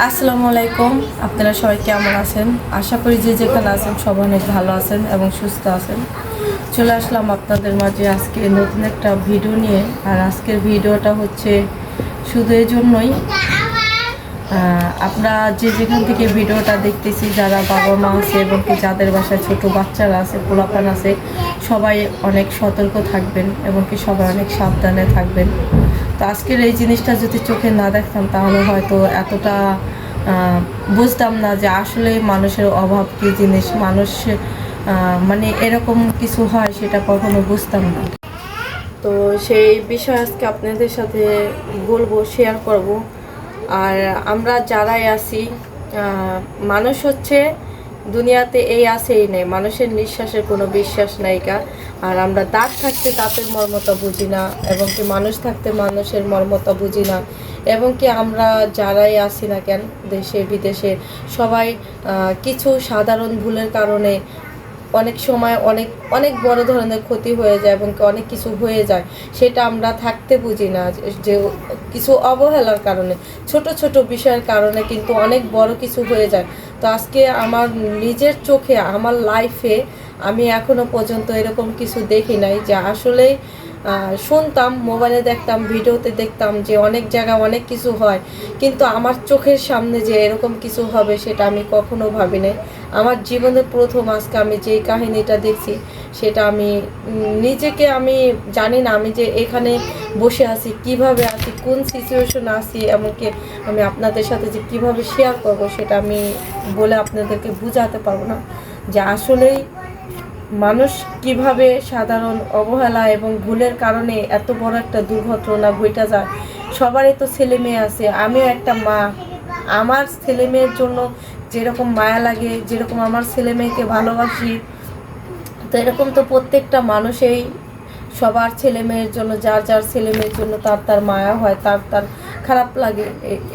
আসসালামু আলাইকুম। আপনারা সবাই কেমন আছেন? আশা করি যে যেখানে আছেন সবাই অনেক ভালো আছেন এবং সুস্থ আছেন। চলে আসলাম আপনাদের মাঝে আজকে নতুন একটা ভিডিও নিয়ে। আর আজকের ভিডিওটা হচ্ছে শুধু এই জন্যই। আপনারা যে যেখান থেকে ভিডিওটা দেখতেছি, যারা বাবা মা আছে এবং কি যাদের বাসায় ছোট বাচ্চারা আছে, পোলাপান আছে, সবাই অনেক সতর্ক থাকবেন এবং কি সবাই অনেক সাবধানে থাকবেন। তো আজকের এই জিনিসটা যদি চোখে না দেখতাম, তাহলে হয়তো এতটা বুঝতাম না যে আসলে মানুষের অভাব কী জিনিস। মানুষ মানে এরকম কিছু হয় সেটা কখনো বুঝতাম না। তো সেই বিষয় আজকে আপনাদের সাথে বলব শেয়ার করব। আর আমরা যারাই আছি মানুষ হচ্ছে দুনিয়াতে এই আছেই নেই। মানুষের নিঃশ্বাসের কোনো বিশ্বাস নাইকা আর আমরা দাঁত থাকতে দাঁতের মর্মতা বুঝি না, এবং কি মানুষ থাকতে মানুষের মর্মতা বুঝি না, এবং কি আমরা যারাই আসি না কেন, দেশে, বিদেশে সবাই কিছু সাধারণ ভুলের কারণে অনেক সময় অনেক অনেক বড় ধরনের ক্ষতি হয়ে যায় এবং অনেক কিছু হয়ে যায়। সেটা আমরা থাকতে বুঝি না যে- কিছু অবহেলার কারণে, ছোট ছোট বিষয়ের কারণে কিন্তু অনেক বড় কিছু হয়ে যায়। তো আজকে আমার নিজের চোখে, আমার লাইফে আমি এখনও পর্যন্ত এরকম কিছু দেখি নাই যে আসলেই শুনতাম মোবাইলে দেখতাম, ভিডিওতে দেখতাম যে অনেক জায়গায় অনেক কিছু হয়। কিন্তু আমার চোখের সামনে যে এরকম কিছু হবে সেটা আমি কখনো ভাবি নাই আমার জীবনের প্রথম আজকে আমি যেই কাহিনীটা দেখছি, সেটা আমি নিজেকে আমি জানি না, আমি যে এখানে বসে আছি, কীভাবে আছি, কোন সিচুয়েশন আছি, এমনকি আমি আপনাদের সাথে যে কীভাবে শেয়ার করব, সেটা আমি বলে আপনাদেরকে বোঝাতে পারব না। যে আসলেই মানুষ কীভাবে সাধারণ অবহেলা এবং ভুলের কারণে এত বড় একটা দুর্ঘটনা ঘটে যায়? সবারই তো ছেলে মেয়ে আছে, আমিও একটা মা। আমার ছেলে মেয়ের জন্য যেরকম মায়া লাগে, যেরকম আমার ছেলে মেয়েকে ভালোবাসি, তো এরকম তো প্রত্যেকটা মানুষেই সবার ছেলে মেয়ের জন্য, যার যার ছেলে মেয়ের জন্য তার তার মায়া হয়, তার তার খারাপ লাগে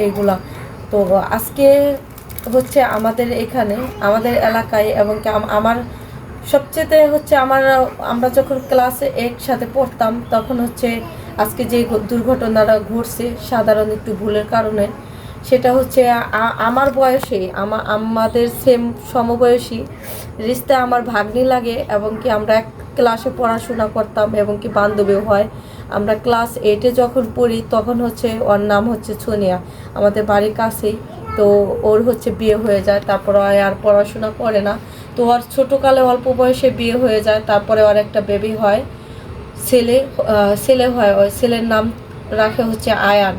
এইগুলা তো আজকে হচ্ছে আমাদের এখানে, আমাদের এলাকায় এবং আমার সবচেয়ে হচ্ছে আমার, আমরা যখন ক্লাসে একসাথে পড়তাম, তখন হচ্ছে আজকে যে দুর্ঘটনাটা ঘটছে, সাধারণ একটু ভুলের কারণে, সেটা হচ্ছে আমার বয়সে আমা, আমাদের সেম সমবয়সী, রিস্তা আমার ভাগ্নি লাগে এবং কি আমরা এক ক্লাসে পড়াশোনা করতাম এবং কি বান্ধবীও হয়। আমরা ক্লাস এইটে যখন পড়ি, তখন হচ্ছে ওর নাম হচ্ছে সোনিয়া। আমাদের বাড়ির কাছেই তো ওর হচ্ছে বিয়ে হয়ে যায়, তারপর আর পড়াশোনা করে না। তো ওর ছোটোকালে অল্প বয়সে বিয়ে হয়ে যায়, তারপরে ওর একটা বেবি হয়, ছেলে ছেলে হয়, ওই ছেলের নাম রাখে হচ্ছে আয়ান।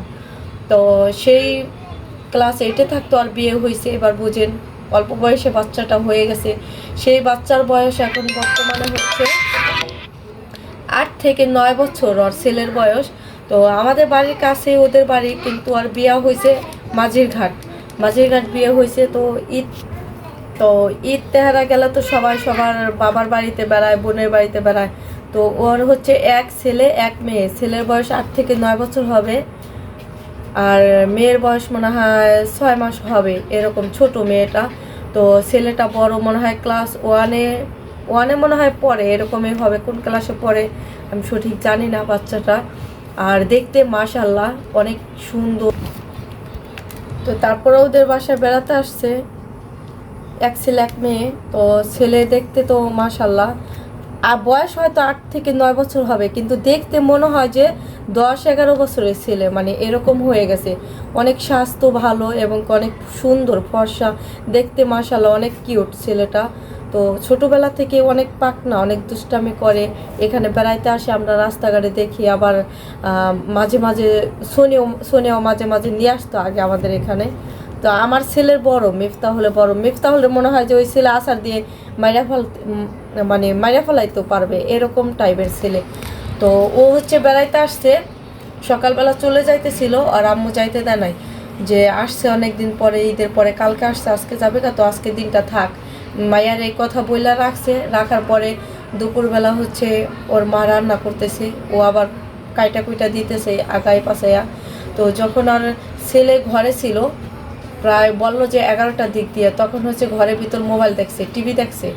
তো সেই ক্লাস এইটে থাকতো আর বিয়ে হয়েছে, এবার বুঝেন অল্প বয়সে বাচ্চাটা হয়ে গেছে। সেই বাচ্চার বয়স এখন বর্তমানে হচ্ছে আট থেকে নয় বছর ওর ছেলের বয়স। তো আমাদের বাড়ির কাছে ওদের বাড়ি, কিন্তু আর বিয়া হয়েছে মাঝির ঘাট। মাঝির ঘাট বিয়ে হয়েছে তো ঈদ তো ঈদ তেহারা গেলে তো সবাই সবার বাবার বাড়িতে বেড়ায়, বোনের বাড়িতে বেড়ায়। তো ওর হচ্ছে এক ছেলে, এক মেয়ে। ছেলের বয়স আট থেকে নয় বছর হবে। আর মেয়ের বয়স মনে হয় ছয় মাস হবে, এরকম ছোট মেয়েটা। তো ছেলেটা বড় মনে হয় ক্লাস ওয়ানে ওয়ানে মনে হয় পড়ে, এরকমই হবে। কোন ক্লাসে পড়ে, আমি সঠিক জানি না বাচ্চাটা। আর দেখতে মাশাল্লাহ অনেক সুন্দর। তো তারপরে ওদের বাসায় বেড়াতে আসছে। এক ছেলে, এক মেয়ে। তো ছেলে দেখতে তো মাশাল্লাহ আর বয়স হয়তো আট থেকে নয় বছর হবে, কিন্তু দেখতে মনে হয় যে দশ, এগারো বছরের ছেলে। মানে এরকম হয়ে গেছে। অনেক স্বাস্থ্য ভালো এবং অনেক সুন্দর ফর্সা। দেখতে মাশাল্লাহ অনেক কিউট ছেলেটা। তো ছোটবেলা থেকে অনেক পাকনা, অনেক দুষ্টামি করে। এখানে বেড়াইতে আসে, আমরা রাস্তাঘাটে দেখি, আবার মাঝে মাঝে সোনিও সোনিয়াও মাঝে মাঝে নিয়ে আসতো আগে আমাদের এখানে। তো আমার ছেলের বড়, মেফতা হলে বড়। মেফতা হলে মনে হয় যে ওই ছেলে আসার দিয়ে মাইরা ফেল মানে মাইরা ফেলাইতে পারবে, এরকম টাইপের ছেলে। তো ও হচ্ছে বেড়াইতে আসছে, সকালবেলা চলে যাইতেছিল, আর আম্মু যাইতে দেয় নাই। যে আসছে অনেক দিন পরে, ঈদের পরে, কালকে আসছে, আজকে যাবে না তো আজকে দিনটা থাক। মায়ার এই কথা বইলা রাখছে, রাখার পরে দুপুরবেলা হচ্ছে ওর মা রান্না করতেছে, ও আবার কাইটা কুইটা দিতেছে আগায় পাশাইয়া তো যখন আর ছেলে ঘরে ছিল, প্রায় বলল যে এগারোটার দিক দিয়ে, তখন হচ্ছে ঘরের ভিতর মোবাইল দেখছে, টিভি দেখছে।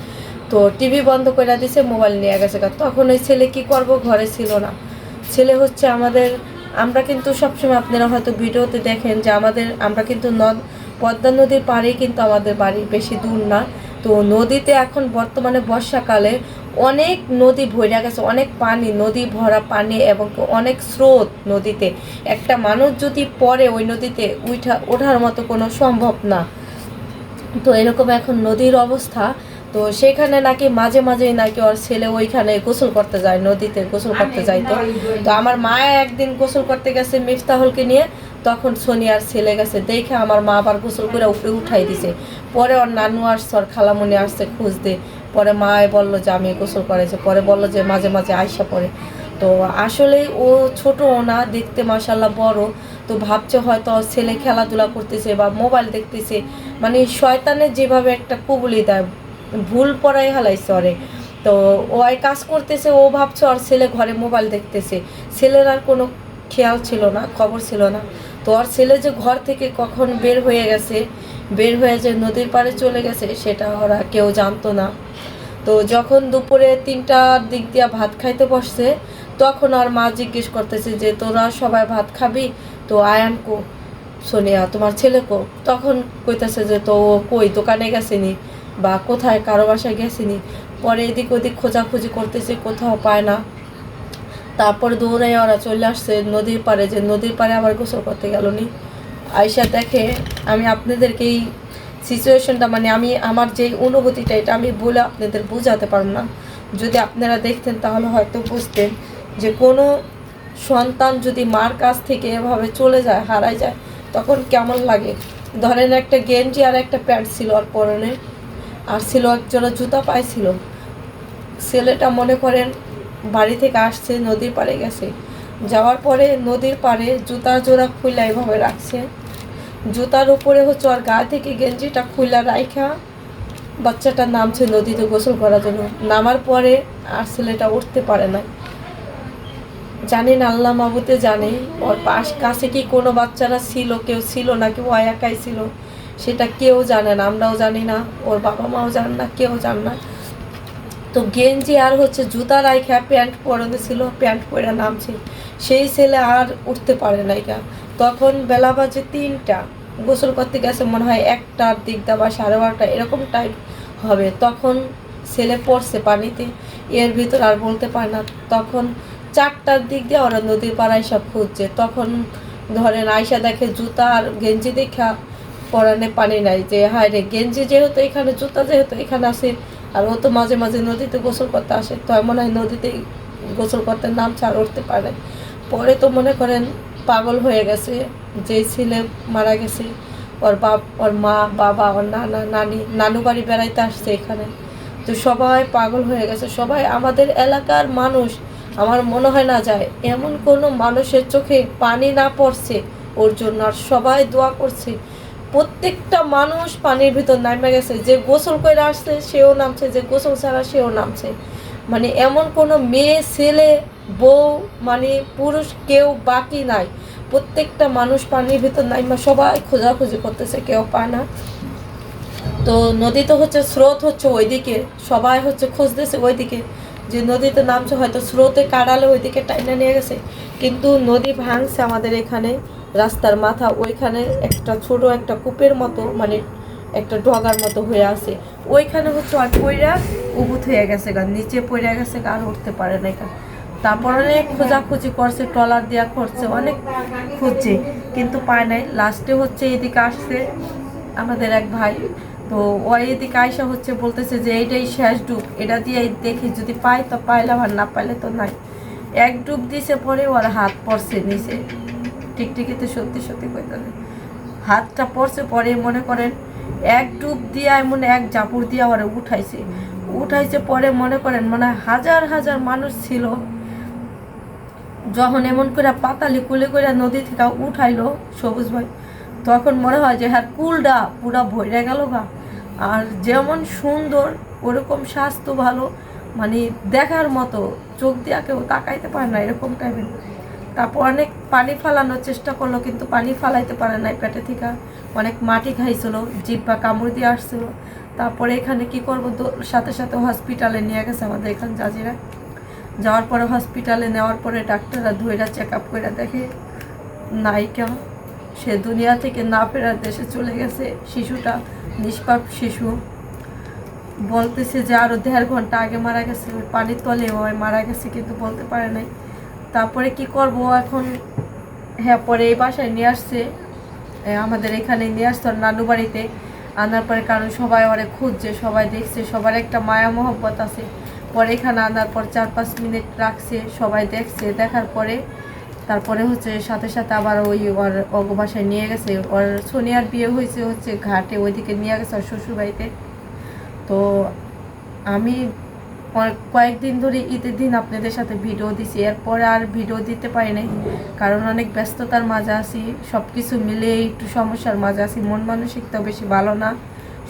তো টিভি বন্ধ করে দিছে, মোবাইল নিয়ে গেছে। তখন ওই ছেলে কি করব, ঘরে ছিল না। ছেলে হচ্ছে আমাদের, আমরা কিন্তু সবসময় আপনারা হয়তো ভিডিওতে দেখেন যে আমাদের, আমরা কিন্তু নদ, পদ্মা নদীর পাড়েই কিন্তু আমাদের বাড়ি, বেশি দূর না। তো নদীতে এখন বর্তমানে বর্ষাকালে অনেক নদী ভরে গেছে অনেক পানি নদী ভরা পানি এবং অনেক স্রোত নদীতে। একটা মানুষ যদি পড়ে ওই নদীতে উঠা ওঠার মতো কোনো সম্ভব না। তো এরকম এখন নদীর অবস্থা। তো সেখানে নাকি মাঝে মাঝেই নাকি ওর ছেলে ওইখানে গোসল করতে যায় নদীতে গোসল করতে যাইতো। তো আমার মা একদিন গোসল করতে গেছে মিফতাহুলকে নিয়ে। তখন সোনিয়ার ছেলে গেছে, দেখে আমার মা আবার গোসল করে উপরে উঠাই দিছে। পরে ওর নানু আসছে, ওর খালামুনি আসছে খুঁজতে পরে মা বলল যে, আমি গোসল করেছে পরে বলল যে, মাঝে মাঝে আয়সা পড়ে। তো আসলে ও ছোট না, দেখতে মাসাল্লাহ বড়। তো ভাবছে হয়তো ছেলে খেলাধুলা করতেছে বা মোবাইল দেখতেছে। মানে শয়তানের যেভাবে একটা কবুলি দেয়, ভুল পড়াই হালাইছে ওরে। তো ও কাজ করতেছে, ও ভাবছে ওর ছেলে ঘরে মোবাইল দেখতেছে। ছেলের আর কোনো খেয়াল ছিল না, খবর ছিল না। তো ওর ছেলে যে ঘর থেকে কখন বের হয়ে গেছে, বের হয়ে যে নদীর পাড়ে চলে গেছে, সেটা ওরা কেউ জানতো না। তো যখন দুপুরে তিনটার দিক দিয়া ভাত খাইতে বসছে, তখন আর মা জিজ্ঞেস করতেছে যে, তোরা সবাই ভাত খাবি? তো আয়ান কো, সোনিয়া, তোমার ছেলে কো? তখন কইতেছে যে, তো কই, দোকানে গেছেনি বা কোথায়, কারও বাসায় গেছেনি? পরে এদিক ওদিক খোঁজাখুঁজি করতেছে, কোথাও পায় না। তারপরে দৌড়াই ওরা চলে আসছে নদীর পাড়ে, যে নদীর পাড়ে আবার গোসল করতে গেল নি আয়সা দেখে, আমি আপনাদেরকে এই সিচুয়েশনটা মানে আমি, আমার যে অনুভূতিটা, এটা আমি বলে আপনাদের বোঝাতে পারব না। যদি আপনারা দেখতেন, তাহলে হয়তো বুঝতেন যে কোনো সন্তান যদি মার কাছ থেকে এভাবে চলে যায়, হারায় যায়, তখন কেমন লাগে? ধরেন একটা গেঞ্জি আর একটা প্যান্ট ছিল আর পরনে, আর ছিল একজোড়া জুতা পাইছিল। ছেলেটা মনে করেন বাড়ি থেকে আসছে, নদীর পাড়ে গেছে। যাওয়ার পরে নদীর পাড়ে জুতার জোড়া খুইলা এভাবে রাখছে। জুতার উপরে হচ্ছে আর গা থেকে গেঞ্জিটা খুইলা রাইখা। বাচ্চাটা নামছে নদীতে গোসল করার জন্য। নামার পরে আর ছেলেটা উঠতে পারে না জানেন আল্লাহ মাহবুতে জানে। ওর পাশ কাছে কি কোনো বাচ্চারা ছিল, কেউ ছিল না কেউ একাই ছিল, সেটা কেউ জানে না, আমরাও জানি না। ওর বাবা মাও জান না, কেউ জান না। তো গেঞ্জি আর হচ্ছে জুতা রাইখা প্যান্ট পরানো ছিল, প্যান্ট পরে নামছে। সেই ছেলে আর উঠতে পারে না এটা তখন বেলা বাজে তিনটা, গোসল করতে গেছে মনে হয় একটার দিক দা বা সাড়ে বারোটা, এরকম টাইম হবে। তখন ছেলে পড়ছে পানিতে, এর ভিতর আর বলতে পারে না। তখন চারটার দিক দিয়ে ওরা নদীর পাড়ায় সব খুঁজছে। তখন ধরেন আয়সা দেখে জুতা আর গেঞ্জি দেখা পরানে পানি নাই যে হায় রে গেঞ্জি যেহেতু এখানে, জুতা যেহেতু এখানে আসে আর ও তো মাঝে মাঝে নদীতে গোসল করতে আসে, তো এমন হয় নদীতে গোসল করতে নামছে আর উঠতে পারে। পরে তো মনে করেন পাগল হয়ে গেছে যে ছেলে মারা গেছে, ওর বাপ, ওর মা, বাবা, ওর নানা, নানি, নানু বাড়ি বেড়াইতে আসছে এখানে। তো সবাই পাগল হয়ে গেছে, সবাই আমাদের এলাকার মানুষ, আমার মনে হয় না যায়, এমন কোনো মানুষের চোখে পানি না পড়ছে, ওর জন্য আর সবাই দোয়া করছে। প্রত্যেকটা মানুষ পানির ভিতর নামে গেছে। যে গোসল করে আসছে, সেও নামছে, যে গোসল ছাড়া সেও নামছে। মানে এমন কোনো মেয়ে, ছেলে, বউ মানে পুরুষ কেউ বাকি নাই। প্রত্যেকটা মানুষ পানির ভিতর নাইমা সবাই খোঁজাখুঁজি করতেছে, কেউ পায় না। তো নদীতে হচ্ছে স্রোত হচ্ছে ওইদিকে, সবাই হচ্ছে খুঁজতেছে ওইদিকে। যে নদীতে নামছে হয়তো স্রোতে কাড়ালে ওইদিকে টাইনা নিয়ে গেছে। কিন্তু নদী ভাঙছে আমাদের এখানে। রাস্তার মাথা ওইখানে একটা ছোট একটা কূপের মতো মানে একটা ডগার মতো হয়ে আছে। ওইখানে হচ্ছে আর পইরা উবুত হয়ে গেছে গা, নিচে পড়ে গেছে গা, আর উঠতে পারে না এখানে তারপর অনেক খোঁজাখুঁজি করছে, ট্রলার দেওয়া করছে, অনেক খুঁজছে, কিন্তু পায় নাই। লাস্টে হচ্ছে এদিকে আসছে আমাদের এক ভাই। তো ওই এদিকে আয়সা হচ্ছে বলতেছে যে, এইটাই শেষ ডুব। এটা দিয়ে দেখি, যদি পাই তো পাইলাম, আর না পাইলে তো নাই। এক ডুব দিছে পরে ওর হাত পড়ছে নিচে। টিকটিকিতে সত্যি সত্যি কইতে হাতটা পড়ছে পরে মনে করেন এক ডুব দিয়া এমন এক জাপুর দিয়ে ওরা উঠাইছে। উঠাইছে পরে মনে করেন মানে হাজার হাজার মানুষ ছিল। যখন এমন করে পাতালি কুলে করে নদী থেকে উঠাইলো সবুজ ভাই, তখন মনে হয় যে হ্যাঁ কুলটা পুরা ভরে গেল গা। আর যেমন সুন্দর, ওরকম স্বাস্থ্য ভালো মানে দেখার মতো, চোখ দিয়া কেউ তাকাইতে পারে না এরকম টাইপের তারপর অনেক পানি ফালানোর চেষ্টা করল, কিন্তু পানি ফালাইতে পারে নাই পেটে থেকে। অনেক মাটি খাইছিল জিব্বা কামড় দিয়ে আসছিল। তারপরে এখানে কি করব? সাথে সাথে হসপিটালে নিয়ে গেছে আমাদের এখানে জাজিরা। যাওয়ার পরে হসপিটালে নেওয়ার পরে ডাক্তাররা ধুইরা চেক আপ করে দেখে, নায়িকা, সে দুনিয়া থেকে না ফেরার দেশে চলে গেছে। শিশুটা নিষ্পাপ শিশু। বলতেছে যে আরও দেড় ঘণ্টা আগে মারা গেছে পানির তলে ও মারা গেছে, কিন্তু বলতে পারে নাই। তারপরে কি করব এখন? হ্যাঁ পরে এই বাসায় নিয়ে আসছে। আমাদের এখানে নিয়ে আসতো নানু বাড়িতে। আনার পরে কারণ সবাই ওরে খুঁজছে, সবাই দেখছে, সবার একটা মায়া মহব্বত আছে। পরে এখানে আনার পর চার পাঁচ মিনিট রাখছে, সবাই দেখছে। দেখার পরে তারপরে হচ্ছে সাথে সাথে আবার ওই ওর অগ বাসায় নিয়ে গেছে। ওর সোনিয়ার বিয়ে হয়েছে হচ্ছে ঘাটে, ওইদিকে নিয়ে গেছে ওর শ্বশুরবাড়িতে। তো আমি অনেক- কয়েকদিন ধরে ঈদের দিন আপনাদের সাথে ভিডিও দিছি। এরপরে আর ভিডিও দিতে পারি নাই। কারণ অনেক ব্যস্ততার মাঝে আছি। সব কিছু মিলে একটু সমস্যার মাঝে আছি। মন মানসিকটাও বেশি ভালো না।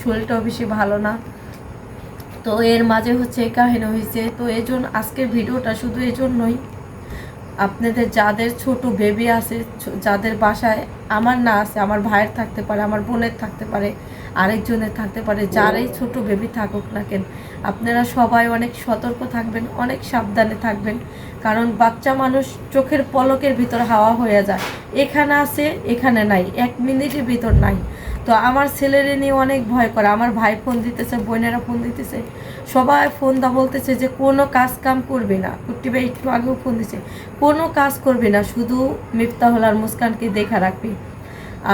শরীরটাও বেশি ভালো না। তো এর মাঝে হচ্ছে কাহিনী হয়েছে। তো এই জন্য আজকের ভিডিওটা শুধু এই জন্যই আপনাদের যাদের ছোট বেবি আছে যাদের বাসায় আমার না আছে, আমার ভাইয়ের থাকতে পারে, আমার বোনের থাকতে পারে, আরেকজনের থাকতে পারে, যারাই ছোট বেবি থাকুক না কেন, আপনারা সবাই অনেক সতর্ক থাকবেন, অনেক সাবধানে থাকবেন। কারণ বাচ্চা মানুষ চোখের পলকের ভিতর হাওয়া হয়ে যায়। এখানে আছে, এখানে নাই, এক মিনিটের ভিতর নাই। তো আমার ছেলেরে নিয়ে অনেক ভয় করে। আমার ভাই ফোন দিতেছে, বোনেরা ফোন দিতেছে। সবাই ফোন দা বলতেছে যে, কোনো কাজ কাম করবে না। কুট্টি ভাই একটু আগেও ফোন দিছে। কোনো কাজ করবে না, শুধু মিফতাহুল আর মুস্কানকে দেখা রাখবে।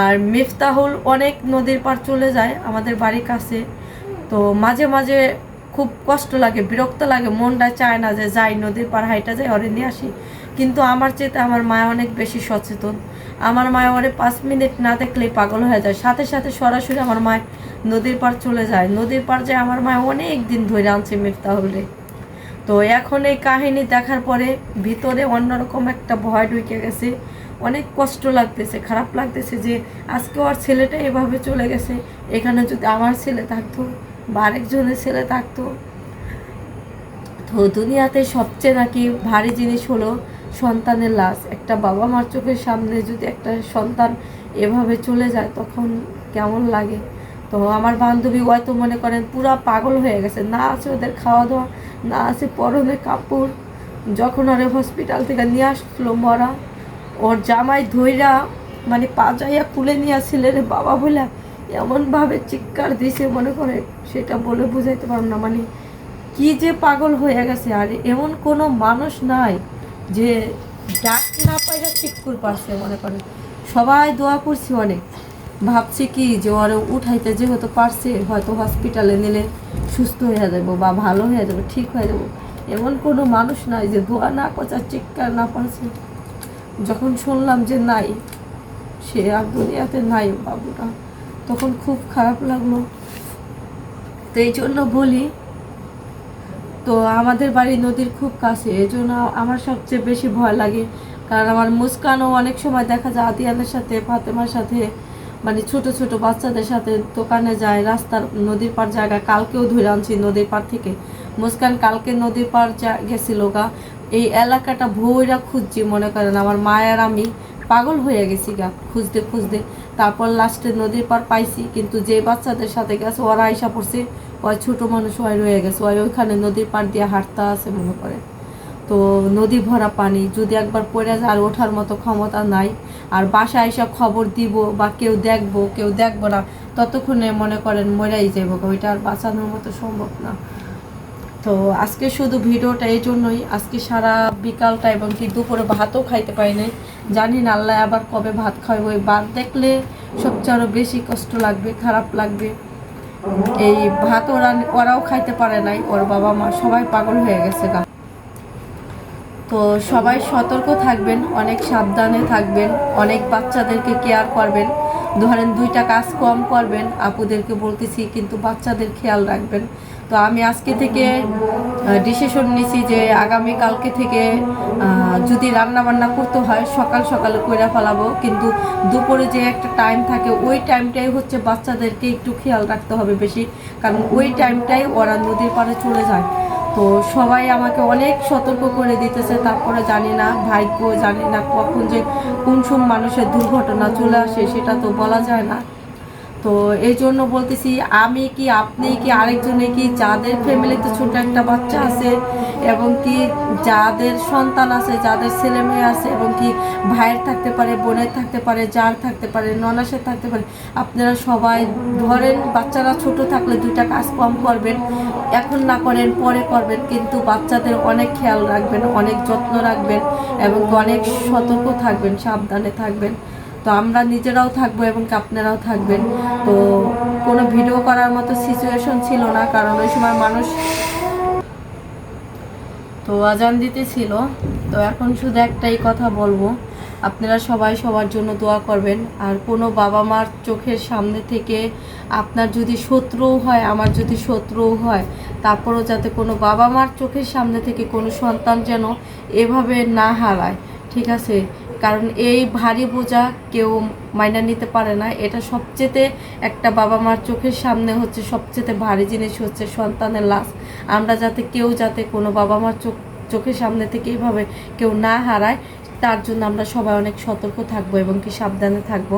আর মিফতাহুল অনেক নদীর পার চলে যায়, আমাদের বাড়ির কাছে। তো মাঝে মাঝে খুব কষ্ট লাগে, বিরক্ত লাগে। মনটা চায় না যে, যাই নদীর পার হাইটা যাই ওরে নিয়ে আসি। কিন্তু আমার চেয়ে আমার মায়া অনেক বেশি সচেতন। আমার মায়া ওরে পাঁচ মিনিট না দেখলেই পাগল হয়ে যায়। সাথে সাথে সরাসরি আমার মায় নদীর পার চলে যায়। নদীর পার যায় আমার মায় অনেক দিন ধরে আনছে মিফতাহুলরে তো এখন এই কাহিনী দেখার পরে ভিতরে অন্যরকম একটা ভয় ঢুকে গেছে। অনেক কষ্ট লাগতেছে, খারাপ লাগতেছে যে আজকে ওর ছেলেটা এভাবে চলে গেছে। এখানে যদি আমার ছেলে থাকতো বা আরেকজনের ছেলে থাকতো। তো দুনিয়াতে সবচেয়ে নাকি ভারী জিনিস হলো সন্তানের লাশ। একটা বাবা মার চোখের সামনে যদি একটা সন্তান এভাবে চলে যায়, তখন কেমন লাগে? তো আমার বান্ধবী হয়তো মনে করেন পুরা পাগল হয়ে গেছে। না আছে ওদের খাওয়া দাওয়া না আছে পরনে কাপড়। যখন ওরে হসপিটাল থেকে নিয়ে আসলো মরা, ওর জামাই ধইরা মানে পাজাইয়া খুলে নিয়ে আসছিল রে বাবা বলে এমনভাবে চিৎকার দিছে মনে করে, সেটা বলে বুঝাইতে পারব না। মানে কি যে পাগল হয়ে গেছে, আর এমন কোনো মানুষ নাই। যে ডাক না পাইরা ঠিক করে পারছে মনে করে সবাই দোয়া করছি অনেক। ভাবছি কি যে ওরে উঠাইতে যেহেতু পারছে, হয়তো হসপিটালে নিলে সুস্থ হয়ে যাব বা ভালো হয়ে যাব, ঠিক হয়ে যাব। এমন কোনো মানুষ নাই যে দোয়া না কচার চিৎকার না পারছে যখন শুনলাম যে নাই, সে আর দুনিয়াতে নাই বাবুটা, তখন খুব খারাপ লাগল। তো এই জন্য বলি তো আমাদের বাড়ি নদীর খুব কাছে এই জন্য আমার সবচেয়ে বেশি ভয় লাগে। কারণ আমার মুস্কানও অনেক সময় দেখা যায় আদিয়ানের সাথে, ফাতেমার সাথে মানে ছোট ছোট বাচ্চাদের সাথে দোকানে যায়, রাস্তার নদীর পার জায়গায় কালকেও ধরে আনছি নদীর পার থেকে। মুস্কান কালকে নদীর পার গেছিল গা, এই এলাকাটা ভৈরা খুঁজছি, মনে করেন আমার মায়ের আমি পাগল হয়ে গেছি গা, খুঁজতে খুঁজতে। তারপর লাস্টে নদীর পার পাইছি, কিন্তু যে বাচ্চাদের সাথে গেছে, ওরা আইসা পড়ছে ওই ছোট মানুষ ওই রয়ে গেছে, ওই ওইখানে নদীর পার দিয়ে হাঁটতে আছে মনে করে। তো নদী ভরা পানি, যদি একবার পড়ে যায় আর ওঠার মতো ক্ষমতা নাই, আর বাসায় এসে খবর দিব বা কেউ দেখব কেউ দেখব না, ততক্ষণে মনে করেন মরাই যাব ওইটা আর বাঁচানোর মতো সম্ভব না। তো আজকে শুধু ভিডিওটা এই জন্যই, আজকে সারা বিকালটা এবং কি দুপুরে ভাতও খাইতে পারি নাই। জানি না আল্লাহ আবার কবে ভাত খাওয়াবো, ওই ভাত দেখলে সবচেয়ে আরও বেশি কষ্ট লাগবে, খারাপ লাগবে। এই ভাত ওরা ওরাও খাইতে পারে নাই, ওর বাবা মা সবাই পাগল হয়ে গেছে গা। তো সবাই সতর্ক থাকবেন, অনেক সাবধানে থাকবেন, অনেক বাচ্চাদেরকে কেয়ার করবেন। ধরেন দুইটা কাজ কম করবেন, আপুদেরকে বলতেছি কিন্তু বাচ্চাদের খেয়াল রাখবেন। তো আমি আজকে থেকে ডিসিশন নিছি যে আগামী কালকে থেকে যদি রান্না বান্না করতে হয়, সকাল সকালে কইরা ফেলাবো। কিন্তু দুপুরে যে একটা টাইম থাকে, ওই টাইমটাই হচ্ছে বাচ্চাদেরকে একটু খেয়াল রাখতে হবে বেশি। কারণ ওই টাইমটাই ওরা নদীর পাড়ে চলে যায়। তো সবাই আমাকে অনেক সতর্ক করে দিতেছে, তারপরে জানি না ভাগ্য, জানি না কখন যে কোন সব মানুষের দুর্ঘটনা চলে আসে, সেটা তো বলা যায় না। তো এই জন্য বলতেছি, আমি কি, আপনি কি আরেকজনে কি যাদের ফ্যামিলিতে ছোট একটা বাচ্চা আছে এবং কি যাদের সন্তান আছে, যাদের ছেলে মেয়ে আছে এবং কি ভাইয়ের থাকতে পারে, বোনের থাকতে পারে, যার থাকতে পারে ননাসের থাকতে পারে, আপনারা সবাই ধরেন বাচ্চারা ছোট থাকলে দুইটা কাজ কম করবেন, এখন না করেন, পরে করবেন, কিন্তু বাচ্চাদের অনেক খেয়াল রাখবেন, অনেক যত্ন রাখবেন এবং অনেক সতর্ক থাকবেন, সাবধানে থাকবেন। তো আমরা নিজেরাও থাকব এবং আপনারাও থাকবেন। তো কোনো ভিডিও করার মতো সিচুয়েশন ছিল না, কারণ ওই সময় মানুষ তো আজান দিতে ছিল। তো এখন শুধু একটাই কথা বলব, আপনারা সবাই সবার জন্য দোয়া করবেন। আর কোনো বাবা মার চোখের সামনে থেকে আপনার যদি শত্রুও হয়, আমার যদি শত্রুও হয়, তারপরেও যাতে কোনো বাবা মার চোখের সামনে থেকে কোনো সন্তান যেন এভাবে না হারায়। ঠিক আছে? কারণ এই ভারী বোঝা কেউ মাইনা নিতে পারে না। এটা সবচেয়ে একটা বাবা মার চোখের সামনে হচ্ছে সবচেয়ে ভারী জিনিস হচ্ছে সন্তানের লাশ। আমরা যাতে কেউ যাতে কোনো বাবা মার চোখ, চোখের সামনে থেকে এইভাবে কেউ না হারায়, তার জন্য আমরা সবাই অনেক সতর্ক থাকব এবং কি সাবধানে থাকব।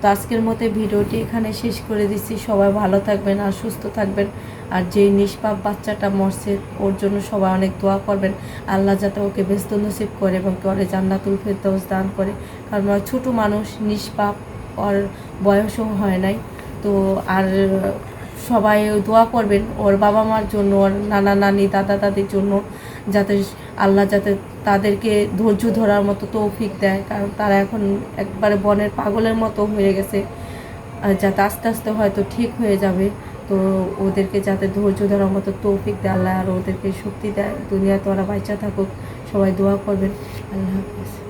তো আজকের মতো ভিডিওটি এখানে শেষ করে দিচ্ছি। সবাই ভালো থাকবেন আর সুস্থ থাকবেন। আর যেই নিষ্পাপ বাচ্চাটা মরছে, ওর জন্য সবাই অনেক দোয়া করবেন। আল্লাহ যাতে ওকে ব্যস্ত নসিব করে এবং ওরে জান্নাতুল ফেরদৌস দান করে। কারণ ছোটো মানুষ, নিষ্পাপ, ওর বয়সও হয় নাই। তো আর সবাই দোয়া করবেন, ওর বাবা মার জন্য, ওর নানা নানি, দাদা দাদির জন্য, যাতে আল্লাহ যাতে তাদেরকে ধৈর্য ধরার মতো তৌফিক দেয়। কারণ তারা এখন একবারে বনের পাগলের মতো হয়ে গেছে। যাতে আস্তে আস্তে হয়তো ঠিক হয়ে যাবে। তো ওদেরকে যাতে ধৈর্য ধরার মতো তৌফিক দেয় আল্লাহ আর ওদেরকে শক্তি দেয়। দুনিয়াতে ওরা বাচ্চা থাকুক, সবাই দোয়া করবেন। আল্লাহ হাফিজ।